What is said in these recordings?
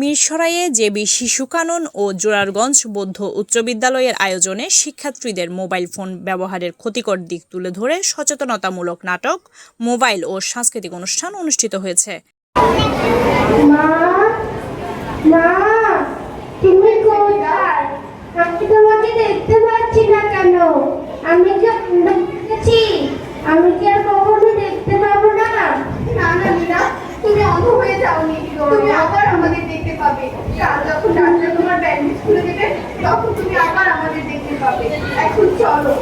মিরসরাইয়ে JB শিশু কানন ও জোরারগঞ্জ বৌদ্ধ উচ্চ বিদ্যালয়ের আয়োজনে শিক্ষার্থীদের মোবাইল ফোন ব্যবহারের ক্ষতিকর দিক তুলে ধরে সচেতনতামূলক নাটক মোবাইল ও সাংস্কৃতিক অনুষ্ঠান অনুষ্ঠিত হয়েছে। মা মা তুমি আমি তোমাকে দেখতে পাচ্ছি না কেন? আমি কি আমি আর কখনো দেখতে পাবো না? না না তুমি অন্ধ হয়ে যাওনি তুমি আবার পাবে। কাল যখন তোমার ব্যান্ডেজ খুলে দেবে, তখন তুমি আবার আমাদের দেখতে পাবে। এখন চলো।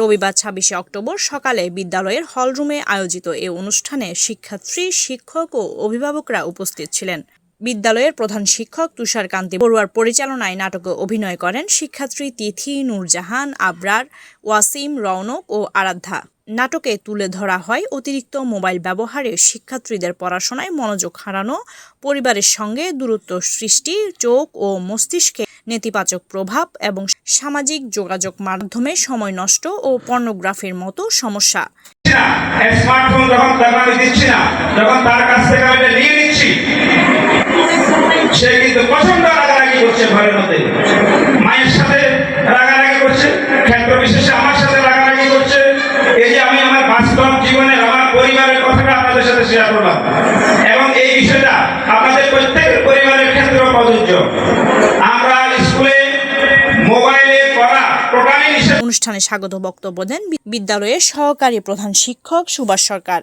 রবিবার ছাব্বিশে অক্টোবর সকালে বিদ্যালয়ের হলরুমে আয়োজিত এ অনুষ্ঠানে শিক্ষার্থী, শিক্ষক ও অভিভাবকরা উপস্থিত ছিলেন। বিদ্যালয়ের প্রধান শিক্ষক তুষারকান্তি বড়ুয়ার পরিচালনায় নাটকে অভিনয় করেন শিক্ষার্থী তিথি নূরজাহান, আবরার, ওয়াসিম রৌনক ও আরাধ্যা। নাটকে তুলে ধরা হয় অতিরিক্ত মোবাইল ব্যবহারে শিক্ষার্থীদের পড়াশোনায় মনোযোগ হারানো, পরিবারের সঙ্গে দূরত্ব সৃষ্টি, চোখ ও মস্তিষ্কে নেতিবাচক প্রভাব এবং সামাজিক যোগাযোগ মাধ্যমে সময় নষ্ট ও পর্নোগ্রাফির মতো সমস্যা। স্মার্টফোন যখন দোকানে দিচ্ছি না, যখন তার কাছ থেকে আমি নিয়ে নিচ্ছি আপনাদের সাথে শেয়ার করলাম এবং এই বিষয়টা আপনাদের প্রত্যেকের পরিবারের ক্ষেত্রেও প্রযোজ্য। আমরা স্কুলে মোবাইলে পড়া টোটালি অনুষ্ঠানে স্বাগত বক্তব্য দেন বিদ্যালয়ের সহকারী প্রধান শিক্ষক সুভাষ সরকার।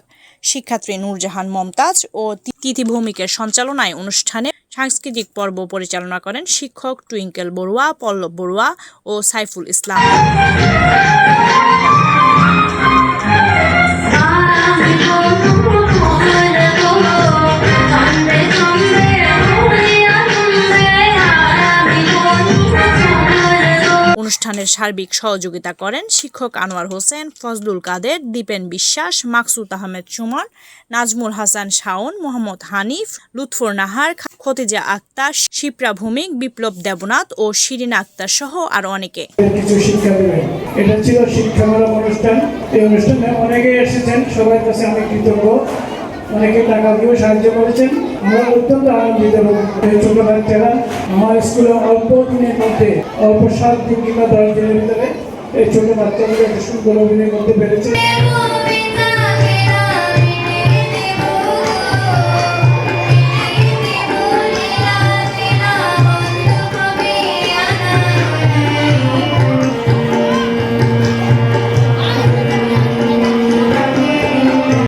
শিক্ষার্থী নূরজাহান মমতাজ ও তিথি ভৌমিকের সঞ্চালনায় অনুষ্ঠানে সাংস্কৃতিক পর্ব পরিচালনা করেন শিক্ষক টুইঙ্কেল বড়ুয়া, পল্লব বড়ুয়া ও সাইফুল ইসলাম। অনুষ্ঠানের সার্বিক সহযোগিতা করেন শিক্ষক আনোয়ার হোসেন, ফজলুল কাদের, দীপেন বিশ্বাস, মাকসুদ আহমেদ সুমন নাজমুল হাসান শাওন, মোহাম্মদ হানিফ, লুৎফর নাহার খতিজা আক্তার, শিপ্রা ভৌমিক, বিপ্লব দেবনাথ ও শিরিন আক্তার সহ আরও অনেকে। এটা ছিল শিক্ষামূলক অনুষ্ঠান। এই অনুষ্ঠানে অনেকে এসেছেন। কাছে আমি কৃতজ্ঞ। অনেকে টাকা দিয়েও সাহায্য করেছেন। আমরা অত্যন্ত আনন্দিত এবং এই ছোট বাচ্চারা আমার স্কুলে অল্প দিনের মধ্যে, অল্প সাত দিন কিংবা দশ দিনের ভিতরে এই ছোট বাচ্চাগুলো সুন্দর অভিনয় করতে পেরেছে।